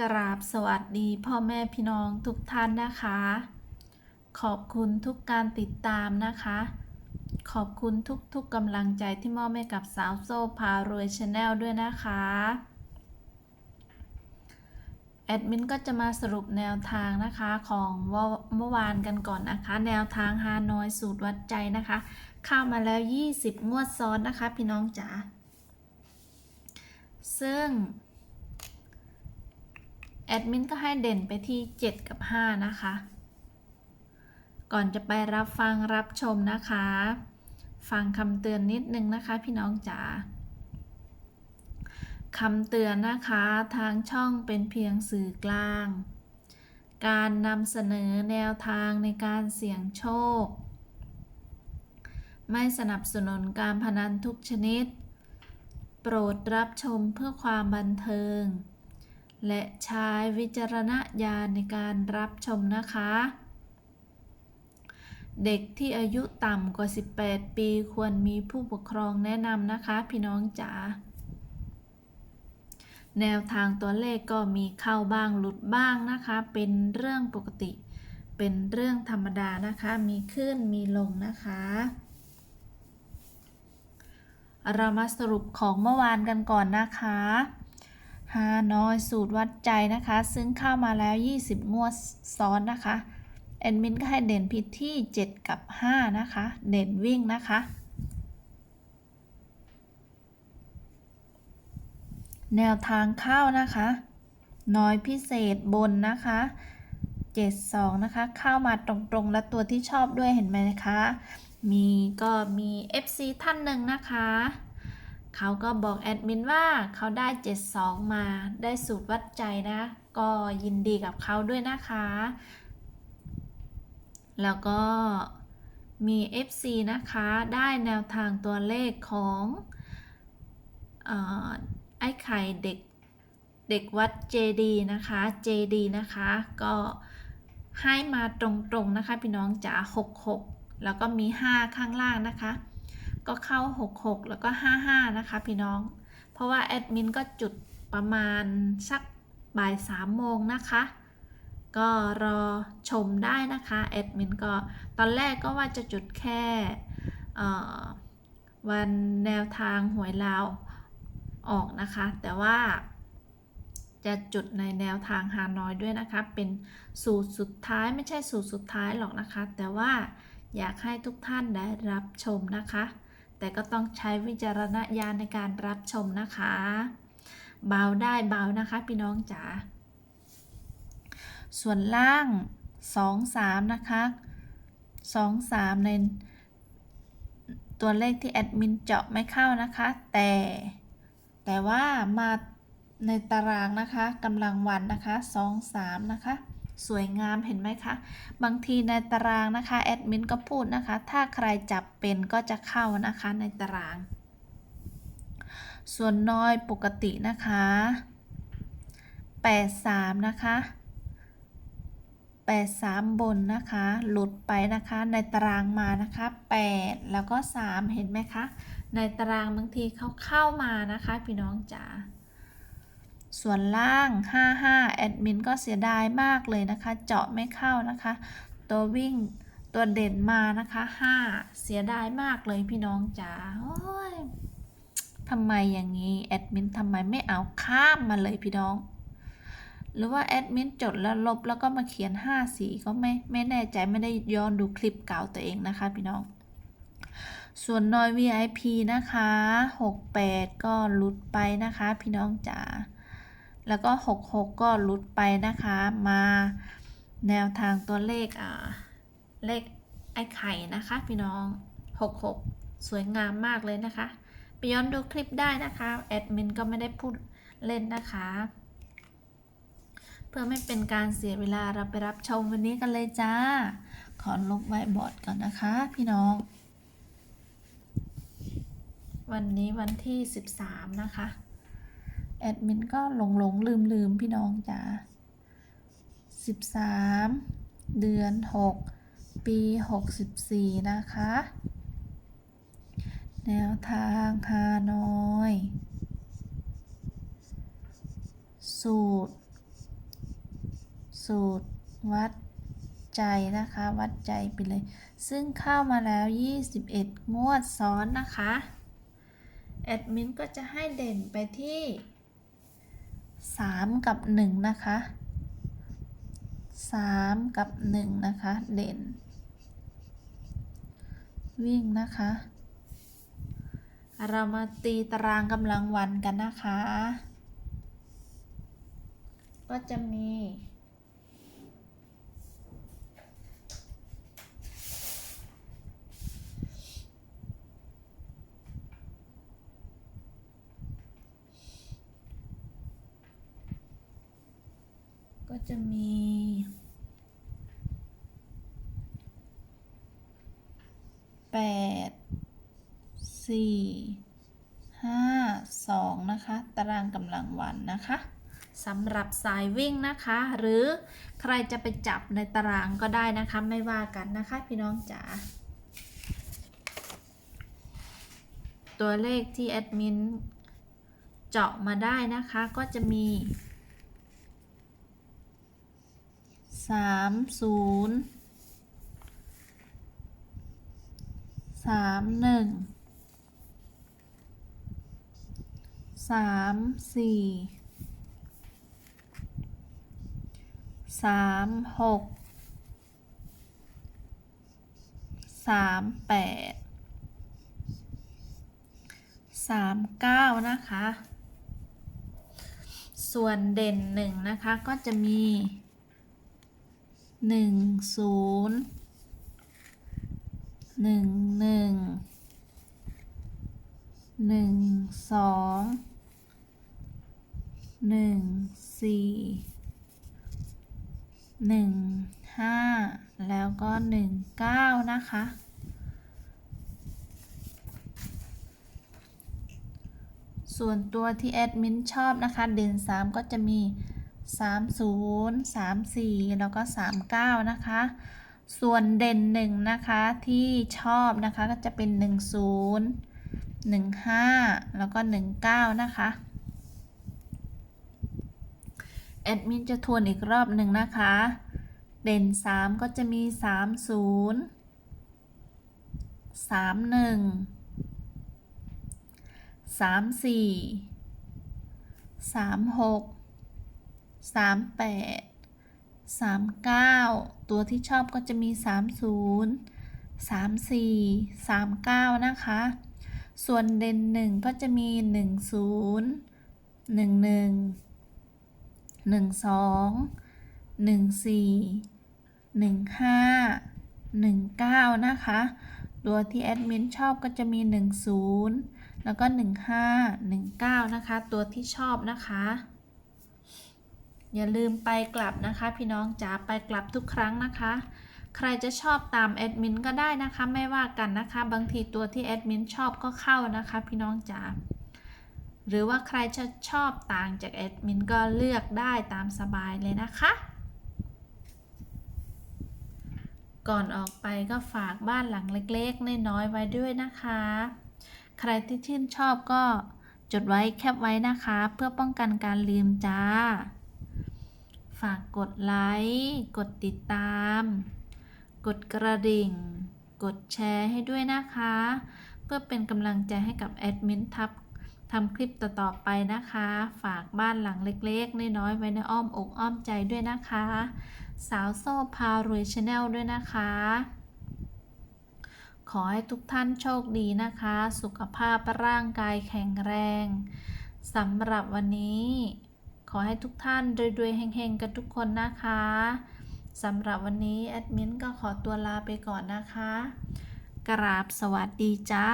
กราบสวัสดีพ่อแม่พี่น้องทุกท่านนะคะ ขอบคุณทุกการติดตามนะคะ ขอบคุณทุกๆกำลังใจที่มอบให้กับสาวโซ่พารวยชาแนลด้วยนะคะ แอดมินก็จะมาสรุปแนวทางนะคะของเมื่อวานกันก่อนนะคะ แนวทางฮานอยสูตรวัดใจนะคะ เข้ามาแล้ว 20 งวดซ้อนนะคะ พี่น้องจ๋าซึ่ง แอดมินก็ให้เด่นไปที่ 7 กับ 5 นะคะ ก่อนจะไปรับฟังรับชมนะคะ ฟังคำเตือนนิดนึงนะคะพี่น้องจ๋าคำเตือนนะคะทางช่องเป็นเพียงสื่อกลาง การนำเสนอแนวทางในการเสี่ยงโชค ไม่สนับสนุนการพนันทุกชนิด โปรดรับชมเพื่อความบันเทิง และใช้วิจารณญาณในการรับชมนะคะ เด็กที่อายุต่ำกว่า 18 ปีควรมีผู้ปกครองแนะนำนะคะ พี่น้องจ๋าแนวทางตัวเลขก็มีเข้าบ้างหลุดบ้างนะคะ เป็นเรื่องปกติ เป็นเรื่องธรรมดานะคะ มีขึ้นมีลงนะคะ เรามาสรุปของเมื่อวานกันก่อนนะคะ ฮานอยสูตรวัดใจนะคะ ซึ่งเข้ามาแล้ว 20 งวดซ้อนนะคะแอดมินก็ให้เด่นผิดที่ 7 กับ 5 นะคะ เด่นวิ่งนะคะ แนวทางเข้านะคะ น้อยพิเศษบนนะคะ 72 นะคะ เข้ามาตรงๆ และตัวที่ชอบด้วยเห็นไหมคะ มีก็มี FC ท่านหนึ่งนะคะ เขาก็บอกแอดมินว่าเขาได้ 72 มาได้สูตรวัดใจนะ ก็ยินดีกับเขาด้วยนะคะ แล้วก็มี FC นะคะ ได้แนวทางตัวเลขของอไอ้ไข่เด็กเด็กวัดเจดีนะคะเจดีนะคะ ก็ให้มาตรงๆนะคะ พี่น้องจ๋า66 แล้วก็มี 5 ข้างล่างนะคะ ก็เข้า 66 แล้วก็ 55 นะคะพี่น้อง เพราะว่าแอดมินก็จุดประมาณสักบ่าย3โมงนะคะ ก็รอชมได้นะคะแอดมินก็ตอนแรกก็ว่าจะจุดแค่วันแนวทางหวยลาวออกนะคะ แต่ว่าจะจุดในแนวทางฮานอยด้วยนะคะ เป็นสูตรสุดท้ายไม่ใช่สูตรสุดท้ายหรอกนะคะ แต่ว่าอยากให้ทุกท่านได้รับชมนะคะ แต่ก็ต้องใช้วิจารณญาณในการรับชมนะคะ เบาได้เบานะคะพี่น้องจ๋า ส่วนล่าง 2 3 นะคะ 2 3 ในตัวเลขที่แอดมินเจาะไม่เข้านะคะ แต่แต่ว่ามาในตารางนะคะกำลังวันนะคะ 2 3 นะคะ สวยงามเห็นไหมคะ บางทีในตารางนะคะแอดมินก็พูดนะคะ ถ้าใครจับเป็นก็จะเข้านะคะในตาราง ส่วนน้อยปกตินะคะ 83 นะคะ83 บนนะคะ หลุดไปนะคะ ในตารางมานะคะ 8 แล้วก็ 3 เห็นไหมคะ ในตารางบางทีเขาเข้ามานะคะ พี่น้องจ๋า ส่วนล่าง 55 แอดมินก็เสียดายมากเลยนะคะ เจาะไม่เข้านะคะ ตัววิ่งตัวเด่นมานะคะ 5 เสียดายมากเลยพี่น้องจ๋าโอ้ยทำไมอย่างนี้แอดมินทำไมไม่เอาข้ามมาเลยพี่น้อง หรือว่าแอดมินจดแล้วลบแล้วก็มาเขียน 5 สีก็ไม่ไม่แน่ใจไม่ได้ย้อนดูคลิปเก่าตัวเองนะคะพี่น้อง ส่วนนอย VIP นะคะ 68 ก็หลุดไปนะคะพี่น้องจ๋า แล้วก็ 66 ก็หลุดไปนะคะ มาแนวทางตัวเลขอ่าเลขไอ้ไข่นะคะ พี่น้อง 66 สวยงามมากเลยนะคะ ไปย้อนดูคลิปได้นะคะ แอดมินก็ไม่ได้พูดเล่นนะคะ เพื่อไม่เป็นการเสียเวลาเราไปรับชมวันนี้กันเลยจ้า ขอลบไว้บอร์ดก่อนนะคะ พี่น้อง วันนี้วันที่ 13 นะคะ แอดมินก็หลงหลงลืมลืมพี่น้องจ้า13 เดือน 6 ปี 64 นะคะ แนวทางฮานอย สูตร สูตร วัดใจนะคะ วัดใจไปเลย ซึ่งเข้ามาแล้ว 21 งวดซ้อนนะคะ แอดมินก็จะให้เด่นไปที่ 3 กับ 1 นะคะ 3 กับ 1 นะคะ เด่น วิ่งนะคะ เรามาตีตารางกำลังวันกันนะคะ ก็จะมี ก็จะมี แปด สี่ ห้า สองนะคะ ตารางกำลังวันนะคะสำหรับสายวิ่งนะคะ หรือใครจะไปจับในตารางก็ได้นะคะ ไม่ว่ากันนะคะพี่น้องจ๋าตัวเลขที่แอดมินเจาะมาได้นะคะก็จะมี สามศูนย์สามหนึ่งสามสี่สามหกสามแปดสามเก้านะคะ ส่วนเด่นหนึ่งนะคะก็จะมี หนึ่งศูนย์หนึ่งหนึ่งหนึ่งสองหนึ่งสี่หนึ่งห้าแล้วก็หนึ่งเก้านะคะ ส่วนตัวที่แอดมินชอบนะคะ เด่น3ก็จะมี 30 34 แล้วก็ 39 นะคะ ส่วนเด่น1นะคะที่ชอบนะคะก็จะเป็น 10 15 แล้วก็ 19 นะคะ แอดมินจะทวนอีกรอบหนึ่งนะคะ เด่น 3 ก็จะมี 30 31สา มสี่สามแปดสามเก้าตัวที่ชอบก็จะมีสามศูนย์สามสี่สามเก้านะคะ ส่วนเด่นหนึ่งก็จะมีหนึ่งศูนย์หนึ่งหนึ่งหนึ่งสองหนึ่งสี่หนึ่งห้าหนึ่งเก้านะคะ ตัวที่แอดมินชอบก็จะมีหนึ่งศูนย์แล้วก็ 15 19 นะคะ ตัวที่ชอบนะคะ อย่าลืมไปกลับนะคะ พี่น้องจ๋าไปกลับทุกครั้งนะคะ ใครจะชอบตามแอดมินก็ได้นะคะ ไม่ว่ากันนะคะ บางทีตัวที่แอดมินชอบก็เข้านะคะ พี่น้องจ๋าหรือว่าใครจะชอบต่างจากแอดมินก็เลือกได้ตามสบายเลยนะคะ ก่อนออกไปก็ฝากบ้านหลังเล็กๆน้อยๆไว้ด้วยนะคะ ใครที่ชื่นชอบก็จดไว้แคปไว้นะคะ เพื่อป้องกันการลืมจ้า ฝากกดไลค์ กดติดตาม กดกระดิ่ง กดแชร์ให้ด้วยนะคะ เพื่อเป็นกำลังใจให้กับแอดมินทับทำคลิปต่อๆไปนะคะ ฝากบ้านหลังเล็กๆ น้อยๆ ไว้ในอ้อมอกอ้อมใจด้วยนะคะ สาวโซ่พารวยชาแนลด้วยนะคะ ขอให้ทุกท่านโชคดีนะคะ สุขภาพร่างกายแข็งแรงสำหรับวันนี้ ขอให้ทุกท่านรวยๆเฮงๆ กันทุกคนนะคะสำหรับวันนี้แอดมินก็ขอตัวลาไปก่อนนะคะ กราบสวัสดีจ้า